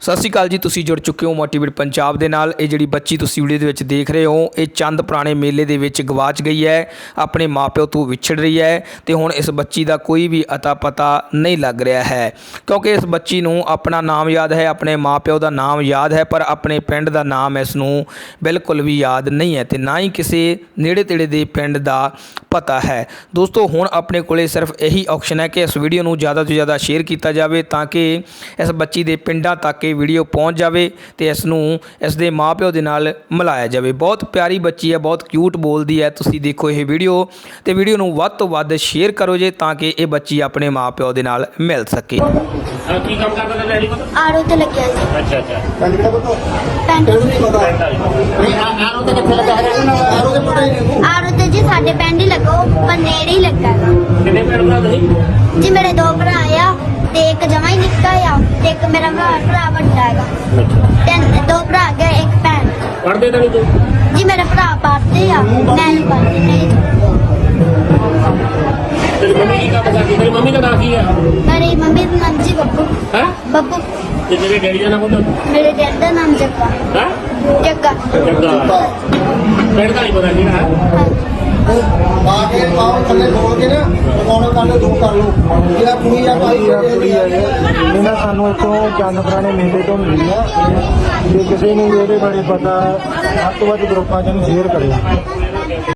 ਸਤਿ ਸ਼੍ਰੀ ਅਕਾਲ ਜੀ, ਤੁਸੀਂ ਜੁੜ ਚੁੱਕੇ ਹੋ ਮੋਟੀਵੇਟ ਪੰਜਾਬ ਦੇ ਨਾਲ। ਇਹ ਜਿਹੜੀ ਬੱਚੀ ਤੁਸੀਂ ਵੀਡੀਓ ਦੇ ਵਿੱਚ ਦੇਖ ਰਹੇ ਹੋ, ਇਹ ਚੰਦ ਪੁਰਾਣੇ ਮੇਲੇ ਦੇ ਵਿੱਚ ਗਵਾਚ ਗਈ ਹੈ, ਆਪਣੇ ਮਾਪਿਓ ਤੋਂ ਵਿਛੜ ਰਹੀ ਹੈ ਤੇ ਹੁਣ ਇਸ ਬੱਚੀ ਦਾ ਕੋਈ ਵੀ ਅਤਾ ਪਤਾ ਨਹੀਂ ਲੱਗ ਰਿਹਾ ਹੈ। ਕਿਉਂਕਿ ਇਸ ਬੱਚੀ ਨੂੰ ਆਪਣਾ ਨਾਮ ਯਾਦ ਹੈ, ਆਪਣੇ ਮਾਪਿਓ ਦਾ ਨਾਮ ਯਾਦ ਹੈ, ਪਰ ਆਪਣੇ ਪਿੰਡ ਦਾ ਨਾਮ ਇਸ ਨੂੰ ਬਿਲਕੁਲ ਵੀ ਯਾਦ ਨਹੀਂ ਹੈ ਤੇ ਨਾ ਹੀ ਕਿਸੇ ਨੇੜੇ ਤੇੜੇ ਦੇ ਪਿੰਡ ਦਾ ਪਤਾ ਹੈ। ਦੋਸਤੋ, ਹੁਣ ਆਪਣੇ ਕੋਲੇ ਸਿਰਫ ਇਹੀ ਆਪਸ਼ਨ ਹੈ ਕਿ ਇਸ ਵੀਡੀਓ ਨੂੰ ਜ਼ਿਆਦਾ ਤੋਂ ਜ਼ਿਆਦਾ ਸ਼ੇਅਰ ਕੀਤਾ ਜਾਵੇ ਤਾਂ ਕਿ ਇਸ ਬੱਚੀ ਦੇ ਪਿੰਡਾਂ ਤੱਕ ਇਹ ਵੀਡੀਓ ਪਹੁੰਚ ਜਾਵੇ ਤੇ ਇਸ ਨੂੰ ਇਸ ਦੇ ਮਾਪਿਓ ਦੇ ਨਾਲ ਮਿਲਾਇਆ ਜਾਵੇ। ਬਹੁਤ ਪਿਆਰੀ ਬੱਚੀ ਹੈ ਬਹੁਤ ਕਿਊਟ ਬੋਲਦੀ ਹੈ। ਤੁਸੀਂ ਦੇਖੋ ਇਹ ਵੀਡੀਓ ਤੇ ਵੀਡੀਓ ਨੂੰ ਵੱਧ ਤੋਂ ਵੱਧ ਸ਼ੇਅਰ ਕਰੋ ਜੇ ਤਾਂ ਕਿ ਇਹ ਬੱਚੀ ਆਪਣੇ ਮਾਪਿਓ ਦੇ ਨਾਲ ਮਿਲ ਸਕੇ। ਹਾਂ ਕੀ ਕੰਮ ਕਰਦਾ ਤਾਂ ਡੈਡੀ ਪੁੱਤ? ਆਰੋ ਤੇ ਲੱਗਿਆ ਸੀ। ਅੱਛਾ ਅੱਛਾ। ਪੈਂਟ ਆਰੋ ਤੇ ਕਿੱਥੇ ਲੱਗਾ ਹੈ ਆਰੋ ਤੇ ਜੀ ਸਾਡੇ ਪਿੰਡ ਹੀ ਲੱਗਾ ਉਹ ਪਰ ਨੇੜੇ ਹੀ ਲੱਗਾ। ਕਿੰਨੇ ਭੈਣ ਭਰਾ ਤੁਸੀਂ? ਜੀ ਮੇਰੇ ਦੋ ਭਰਾ ਆ ਤੇ ਇੱਕ ਜਮਾ ਹੀ ਨਿੱਕਾ ਆ ਤੇ ਇੱਕ ਮੇਰਾ ਭਰਾ ਭਰਾ ਵੱਡਾ ਹੈਗਾ। ਤਿੰਨ ਦੋ ਭਰਾ ਗਏ ਇੱਕ ਭੈਣ। ਪੜਦੇ ਤਾਂ ਨਹੀਂ ਤੂੰ? ਜੀ ਮੇਰੇ ਭਰਾ ਪੜ੍ਹਦੇ ਆ। ਮੈਂ ਨਹੀਂ ਪੜ੍ਹਦੀ ਨਹੀਂ। ਤੇਰੀ ਮੰਮੀ ਕੀ ਕੰਮ ਕਰਦੀ? ਤੇਰੀ ਮੰਮੀ ਦਾ ਨਾਂ ਕੀ ਹੈ ਮੇਰੀ ਮੰਮੀ ਦਾ ਨਾਮ ਜੀ ਬੱਬੂ। ਹੈ? ਬੱਬੂ। ਤੇ ਤੇਰੇ ਡੈਡੀ ਦਾ ਨਾਮ ਪੁੱਤ ਮੇਰੇ ਡੈਡ ਦਾ ਨਾਮ ਜੱਗਾ। ਹੈ? ਜੱਗਾ। ਜੱਗਾ। ਪਿੰਡ ਦਾ ਨਹੀਂ ਪਤਾ ਕਿਹੜਾ ਹੈ? ਆ ਕੇ ਆਓ ਥੱਲੇ ਖੋਲ ਕੇ ਨਾ ਜਿਹੜਾ ਕੁੜੀ ਆ ਭਾਈ। ਕੁੜੀ ਆ ਇਹ ਇਹਨਾਂ ਸਾਨੂੰ ਇੱਥੋਂ ਚੰਦ ਪੁਰਾਣੇ ਮੇਲੇ ਤੋਂ ਮਿਲੀ ਆ। ਜੇ ਕਿਸੇ ਨੂੰ ਇਹਦੇ ਬਾਰੇ ਪਤਾ ਵੱਧ ਤੋਂ ਵੱਧ ਗਰੁੱਪਾਂ 'ਚ ਨੂੰ ਸ਼ੇਅਰ ਕਰਿਓ।